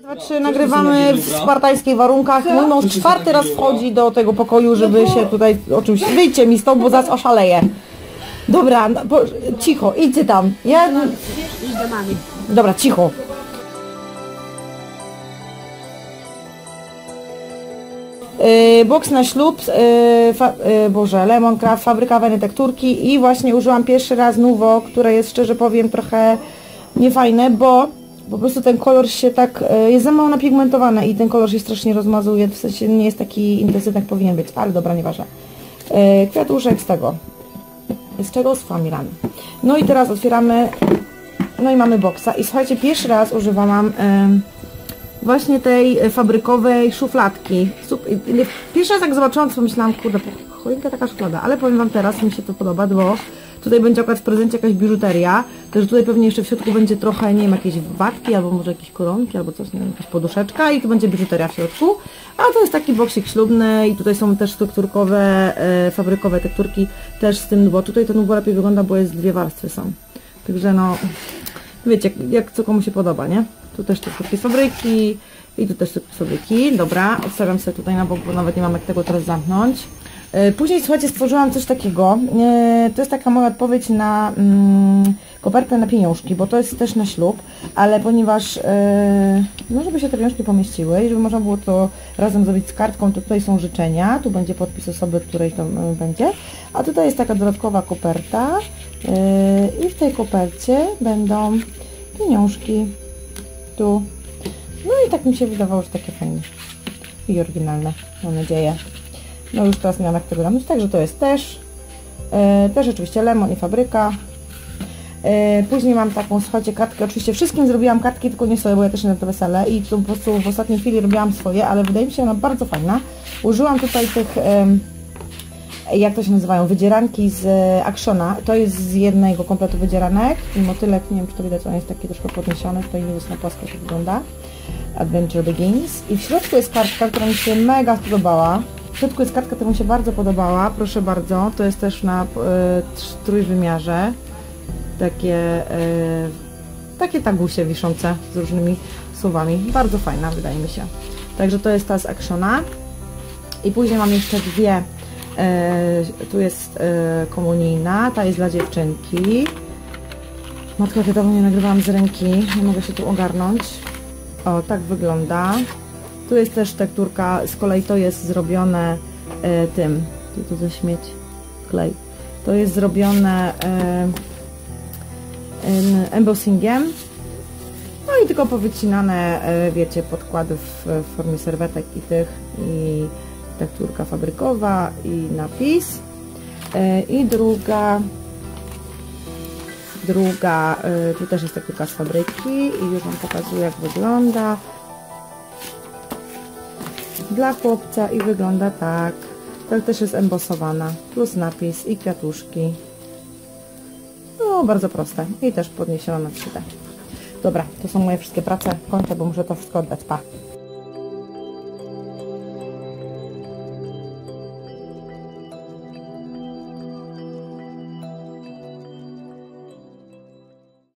Dwa, trzy, nagrywamy w spartańskich warunkach. Mój mąż czwarty raz wchodzi do tego pokoju, żeby się tutaj o czymś... Wyjdźcie mi stąd, bo zaraz oszaleję. Dobra, no, bo, cicho, idźcie tam. Ja... Idź do mamy. Dobra, cicho. Yy, boks na ślub, yy, fa, yy, Boże, Lemoncraft, fabryka weny tekturki i właśnie użyłam pierwszy raz Nuvo, które jest szczerze powiem trochę niefajne, bo po prostu ten kolor się tak, yy, jest za mało napigmentowane i ten kolor się strasznie rozmazuje, w sensie nie jest taki intensywny jak powinien być, ale dobra, nieważne. Yy, kwiatuszek z tego, z czego? Z Familan. No i teraz otwieramy no i mamy boksa. I słuchajcie, pierwszy raz używałam em, właśnie tej e, fabrykowej szufladki. Pierwszy raz jak zobaczyłam, to pomyślałam, kurde, choinka taka szkoda. Ale powiem Wam teraz, mi się to podoba, bo tutaj będzie akurat w prezencie jakaś biżuteria. Także tutaj pewnie jeszcze w środku będzie trochę, nie wiem, jakieś watki, albo może jakieś koronki, albo coś, nie wiem, jakaś poduszeczka i tu będzie biżuteria w środku. A to jest taki boksik ślubny i tutaj są też tekturkowe, e, fabrykowe tekturki też z tym, bo tutaj to nubo lepiej wygląda, bo jest dwie warstwy są. Także no, wiecie, jak co komu się podoba, nie? Tu też tekturki z fabryki i tu też tekturki z fabryki. Dobra, odstawiam sobie tutaj na bok, bo nawet nie mam jak tego teraz zamknąć. E, Później, słuchajcie, stworzyłam coś takiego. E, To jest taka moja odpowiedź na mm, kopertę na pieniążki, bo to jest też na ślub, ale ponieważ, e, no żeby się te pieniążki pomieściły i żeby można było to razem zrobić z kartką, to tutaj są życzenia, tu będzie podpis osoby, której to będzie, a tutaj jest taka dodatkowa koperta e, i w tej kopercie będą pieniążki tu. No i tak mi się wydawało, że takie fajne i oryginalne, mam nadzieję. No już teraz nie mam jak tego dać, także to jest też. E, też oczywiście lemon i fabryka. E, później mam taką, słuchajcie, kartkę. Oczywiście wszystkim zrobiłam kartki, tylko nie sobie, bo ja też nie na to wesele i tu po prostu w ostatniej chwili robiłam swoje, ale wydaje mi się ona bardzo fajna. Użyłam tutaj tych, em, jak to się nazywają, wydzieranki z e, Actiona. To jest z jednego kompletu wydzieranek. I motylek, nie wiem czy to widać, on jest taki troszkę podniesiony, tutaj nie jest na płasko, to wygląda. Adventure Begins. I w środku jest kartka, która mi się mega podobała. Środku jest kartka, która mi się bardzo podobała. Proszę bardzo, to jest też na y, trójwymiarze. Takie, e, takie tagusie wiszące z różnymi słowami. Bardzo fajna, wydaje mi się. Także to jest ta z Actiona. I później mam jeszcze dwie. E, tu jest komunijna, ta jest dla dziewczynki. Matka, dawno nie nagrywałam z ręki, nie mogę się tu ogarnąć. O, tak wygląda. Tu jest też tekturka, z kolei to jest zrobione e, tym, tu to ze śmieć, klej. To jest zrobione e, em, embossingiem. No i tylko powycinane, e, wiecie, podkłady w, w formie serwetek i tych i tekturka fabrykowa i napis. E, I druga druga, y, tu też jest tekturka z fabryki i już Wam pokazuję jak wygląda dla chłopca i wygląda tak. Tak też jest embosowana plus napis i kwiatuszki. No bardzo proste. I też podniesiona na 3D dobra, to są moje wszystkie prace. Kończę, bo muszę to wszystko oddać, pa